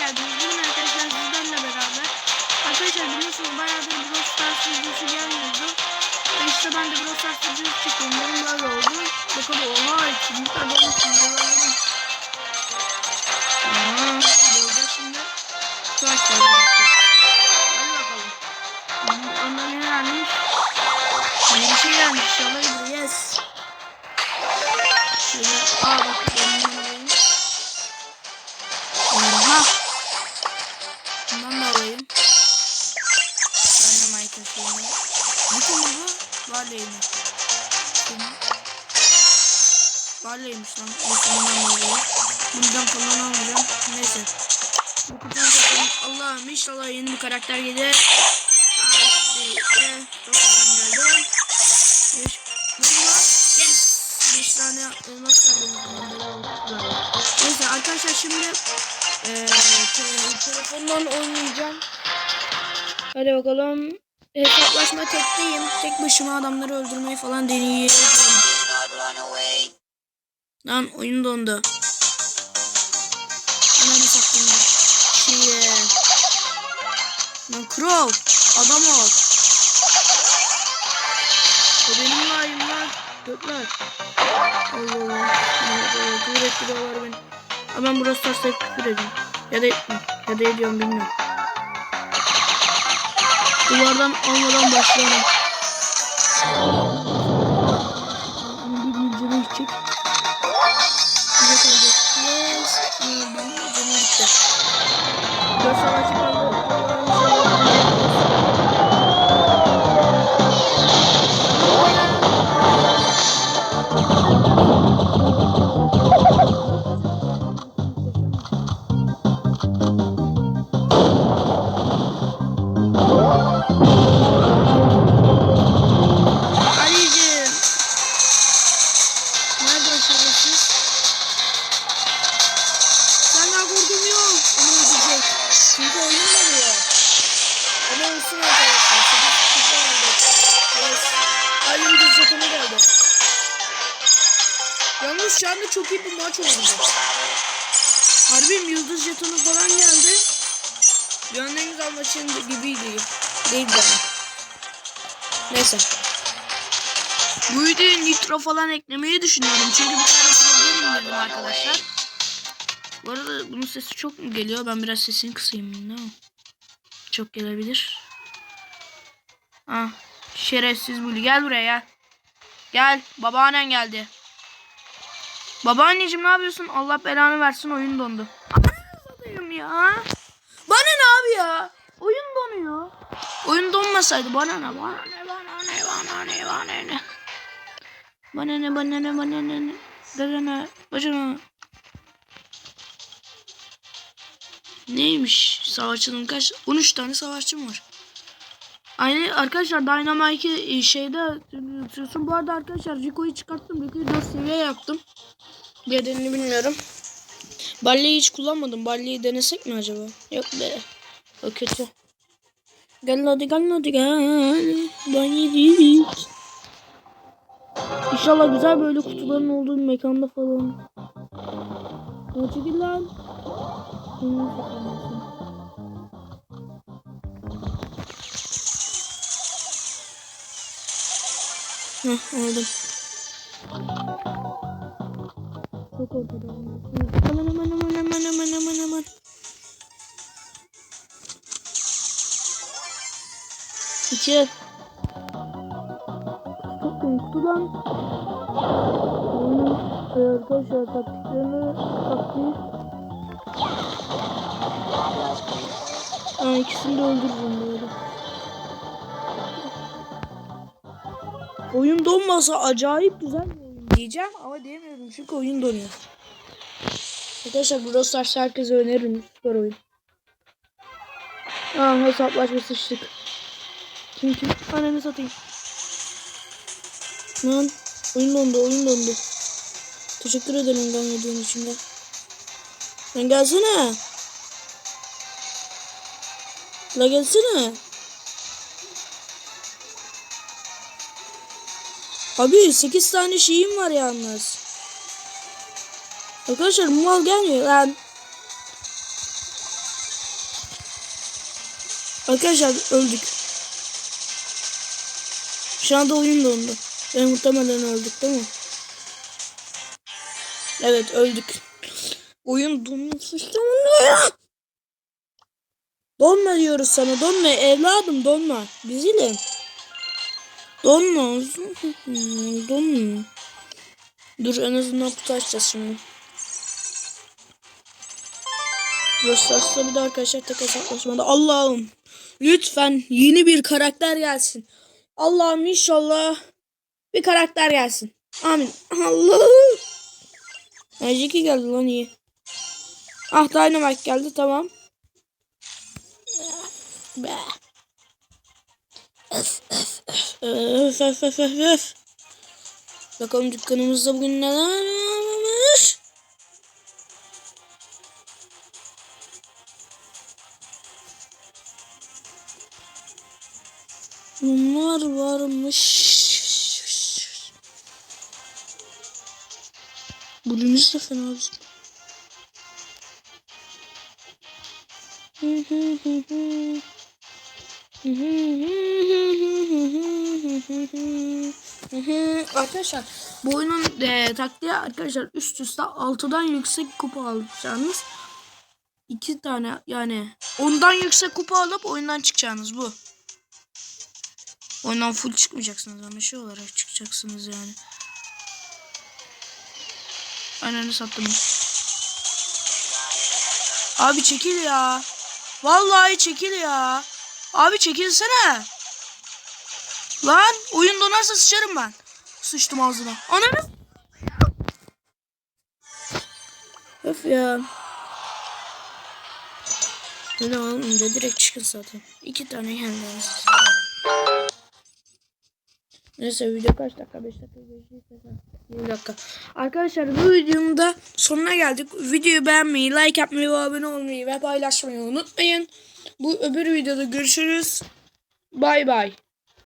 geldiniz. Bugün arkadaşlar sizlerle beraber. Arkadaşlar biliyorsunuz bayağıdır Brawl Stars videosu gelmiyordu. Ve işte ben de Brawl Stars videosu çekeyim. Benim böyle oldu. Bakalım oha etkinlikler dolu videolarım. Aaa burada şimdi. Hadi Barley'miş lan. Bundan da alayım. Bundan falan almayacağım. Neyse. Bu kutuyu bakalım. Allah'ım inşallah yeni bir karakter gelir. Hadi. Çok güzel geldi. Beş. Ne bu lan? Yes. 5 tane elmas geldi. Neyse arkadaşlar şimdi te- telefondan oynayacağım. Hadi bakalım. Hesaplaşma tekteyim. Tek başıma adamları öldürmeyi falan deneyeceğim. Lan oyun dondu. Ananı sattım ben. Şiye. Lan Crow. Adam ol. O benim layım lan. Gökler. Allah Allah. Küfür ettiriyorlar beni. Ama ben burası tarzda küfür ediyorum. Ya da etmiyorum. Ya da ediyorum bilmiyorum. Duvardan almadan başlayalım. Yalnız şu çok iyi bir maç oldu. Harbim yıldız jetonu falan geldi. En güzel maçın gibiydi. Değildi ama. Neyse. Bu videoya nitro falan eklemeyi düşünüyorum. Çünkü bir tane program indirdim arkadaşlar. Bu arada bunun sesi çok mu geliyor? Ben biraz sesini kısayım. Ne o? Çok gelebilir. Ah, şerefsiz Bully. Gel buraya gel. Gel. Babaannen geldi. Babaanneciğim ne yapıyorsun? Allah belanı versin oyun dondu. Anasını ya. Bana ne abi ya? Oyun donuyor. Oyun donmasaydı bana ne bana ne bana ne bana ne bana ne. Bana ne bana ne bana ne. Bana ne bacana. Neymiş savaşçının kaç? 13 tane savaşçım var. Aynı arkadaşlar Dynamite'i e, şeyde e, tutuyorsun. Bu arada arkadaşlar Rico'yu çıkarttım. Rico'yu 4 seviye yaptım. Nedenini bilmiyorum. Balleyi hiç kullanmadım. Balleyi denesek mi acaba? Yok be. O kötü. Gel hadi gel hadi gel. Ben yedik. İnşallah güzel böyle kutuların olduğu bir mekanda falan. Ne çekil lan. Heh aldım. Çok ortada. Aman aman aman aman aman aman aman. İki. Çok korkudan. Oyunun e, arkadaşlar taktiklerini taktiği. Aa, ikisini de öldürürüm böyle. Oyun donmasa acayip güzel diyeceğim ama diyemiyorum çünkü oyun donuyor. Arkadaşlar Brawl Stars herkese öneririm. Süper oyun. Aa hesaplaşma sıçtık. Kim kim? Ananı satayım. Lan oyun dondu oyun dondu. Teşekkür ederim gelmediğin için de. Lan gelsene. La gelsene. Abi 8 tane şeyim var yalnız. Arkadaşlar mal gelmiyor lan. Arkadaşlar öldük. Şu anda oyun dondu. Ben muhtemelen öldük değil mi? Evet öldük. Oyun. Sıçtım ya. Donma diyoruz sana. Donma evladım donma. Bizilim. Donma. Donma. Dur en azından kutu açacağız şimdi. Rostas'ta bir de arkadaşlar tek hesaplaşmada. Allah'ım lütfen yeni bir karakter gelsin. Allah'ım inşallah bir karakter gelsin. Amin. Allah'ım. Magic geldi lan iyi. Ah Dynamite geldi tamam. Be. Öf öf öf. Öf öf. Bakalım dükkanımızda bugün neler varmış. Bunlar varmış. Bugünümüz de fena bizim. Arkadaşlar bu oyunun e, taktiği arkadaşlar üst üste 6'dan yüksek kupa alacağınız iki tane yani ondan yüksek kupa alıp oyundan çıkacağınız bu. Oyundan full çıkmayacaksınız ama şey olarak çıkacaksınız yani. Ananı sattım. Abi çekil ya. Vallahi çekil ya. Abi çekilsene. Lan oyun donarsa sıçarım ben. Sıçtım ağzına. Ananı. Öf ya. Oğlum da direkt çıkın zaten. İki tane kendiniz. Neyse video kaç dakika? 5 dakika geçtiyse 20 dakika. Arkadaşlar bu videonun da sonuna geldik. Videoyu beğenmeyi, like yapmayı ve abone olmayı ve paylaşmayı unutmayın. Bu öbür videoda görüşürüz. Bay bay.